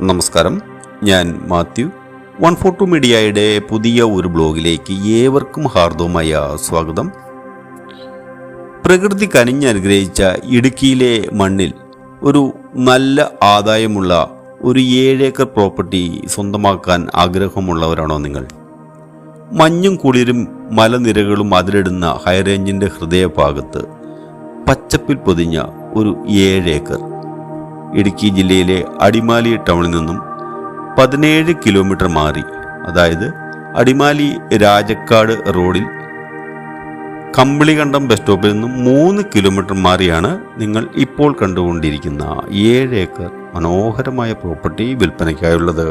നമസ്കാരം. ഞാൻ Mathew. One four to മീഡിയയുടെ പുതിയ ഒരു ബ്ലോഗിലേക്ക് ഏവർക്കും ഹാർദവുമായ സ്വാഗതം. പ്രകൃതി കനിഞ്ഞനുഗ്രഹിച്ച ഇടുക്കിയിലെ മണ്ണിൽ ഒരു നല്ല ആദായമുള്ള ഒരു ഏഴേക്കർ പ്രോപ്പർട്ടി സ്വന്തമാക്കാൻ ആഗ്രഹമുള്ളവരാണോ നിങ്ങൾ? മഞ്ഞും കുളിരും മലനിരകളും അതിരിടുന്ന ഹൈറേഞ്ചിന്റെ ഹൃദയഭാഗത്ത് പച്ചപ്പിൽ പൊതിഞ്ഞ ഒരു ഏഴേക്കർ. ഇടുക്കി ജില്ലയിലെ അടിമാലി ടൗണിൽ നിന്നും പതിനേഴ് കിലോമീറ്റർ മാറി. അതായത് അടിമാലി രാജക്കാട് റോഡിൽ കമ്പിളികണ്ടം ബസ് സ്റ്റോപ്പിൽ നിന്നും മൂന്ന് കിലോമീറ്റർ മാറിയാണ് നിങ്ങൾ ഇപ്പോൾ കണ്ടുകൊണ്ടിരിക്കുന്ന ഏഴ് ഏക്കർ മനോഹരമായ പ്രോപ്പർട്ടി വിൽപ്പനയ്ക്കായുള്ളത്.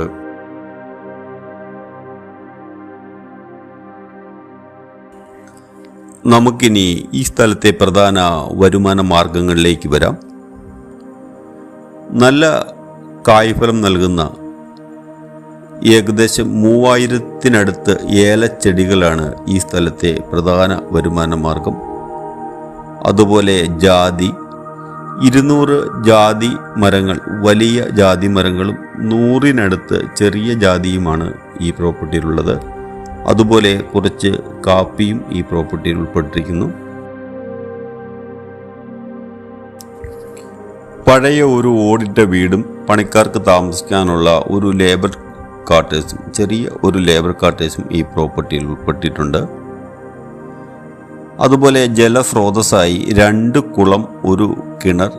നമുക്കിനി ഈ സ്ഥലത്തെ പ്രധാന വരുമാന മാർഗങ്ങളിലേക്ക് വരാം. നല്ല കായ്ഫലം നൽകുന്ന ഏകദേശം മൂവായിരത്തിനടുത്ത് ഏലച്ചെടികളാണ് ഈ സ്ഥലത്തെ പ്രധാന വരുമാന മാർഗം. അതുപോലെ ജാതി ഇരുന്നൂറ് ജാതി മരങ്ങൾ വലിയ ജാതി മരങ്ങളും നൂറിനടുത്ത് ചെറിയ ജാതിയുമാണ് ഈ പ്രോപ്പർട്ടിയിലുള്ളത്. അതുപോലെ കുറച്ച് കാപ്പിയും ഈ പ്രോപ്പർട്ടിയിൽ ഉൾപ്പെട്ടിരിക്കുന്നു. പഴയ ഒരു ഓടിട്ട വീടും പണിക്കാർക്ക് താമസിക്കാനുള്ള ഒരു ലേബർ കാർട്ടേഴ്സും ചെറിയ ഒരു ലേബർ കാർട്ടേഴ്സും ഈ പ്രോപ്പർട്ടിയിൽ ഉൾപ്പെട്ടിട്ടുണ്ട്. അതുപോലെ ജലസ്രോതസ്സായി രണ്ട് കുളം ഒരു കിണർ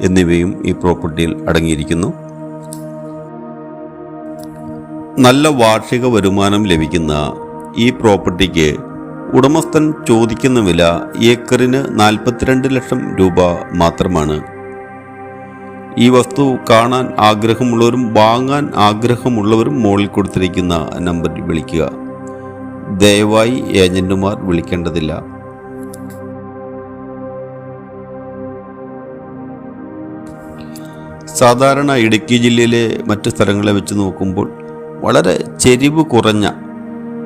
എന്നിവയും ഈ പ്രോപ്പർട്ടിയിൽ അടങ്ങിയിരിക്കുന്നു. നല്ല വാർഷിക വരുമാനം ലഭിക്കുന്ന ഈ പ്രോപ്പർട്ടിക്ക് ഉടമസ്ഥൻ ചോദിക്കുന്ന വില ഏക്കറിന് നാൽപ്പത്തിരണ്ട് ലക്ഷം രൂപ മാത്രമാണ്. ഈ വസ്തു കാണാൻ ആഗ്രഹമുള്ളവരും വാങ്ങാൻ ആഗ്രഹമുള്ളവരും മുകളിൽ കൊടുത്തിരിക്കുന്ന നമ്പറിൽ വിളിക്കുക. ദയവായി ഏജന്റുമാർ വിളിക്കേണ്ടതില്ല. സാധാരണ ഇടുക്കി ജില്ലയിലെ മറ്റു സ്ഥലങ്ങളെ വെച്ച് നോക്കുമ്പോൾ വളരെ ചെരിവ് കുറഞ്ഞ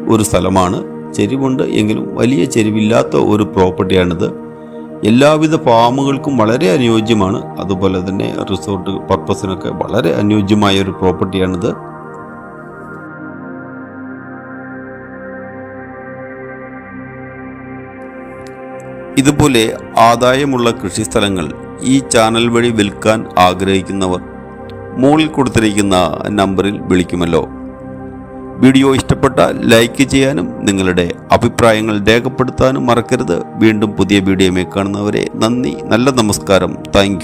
ഒരു സ്ഥലമാണ്. ചെരിവുണ്ട് എങ്കിലും വലിയ ചെരിവില്ലാത്ത ഒരു പ്രോപ്പർട്ടിയാണിത്. എല്ലാവിധ ഫാമുകൾക്കും വളരെ അനുയോജ്യമാണ്. അതുപോലെ തന്നെ റിസോർട്ട് പർപ്പസിനൊക്കെ വളരെ അനുയോജ്യമായ ഒരു പ്രോപ്പർട്ടിയാണിത്. ഇതുപോലെ ആദായമുള്ള കൃഷിസ്ഥലങ്ങൾ ഈ ചാനൽ വഴി വിൽക്കാൻ ആഗ്രഹിക്കുന്നവർ മുകളിൽ കൊടുത്തിരിക്കുന്ന നമ്പറിൽ വിളിക്കുമല്ലോ. വീഡിയോ ഇഷ്ടപ്പെട്ടാൽ ലൈക്ക് ചെയ്യാനും നിങ്ങളുടെ അഭിപ്രായങ്ങൾ രേഖപ്പെടുത്താനും മറക്കരുത്. വീണ്ടും പുതിയ വീഡിയോമേ കാണുന്നവരെ നന്ദി നല്ല നമസ്കാരം. താങ്ക്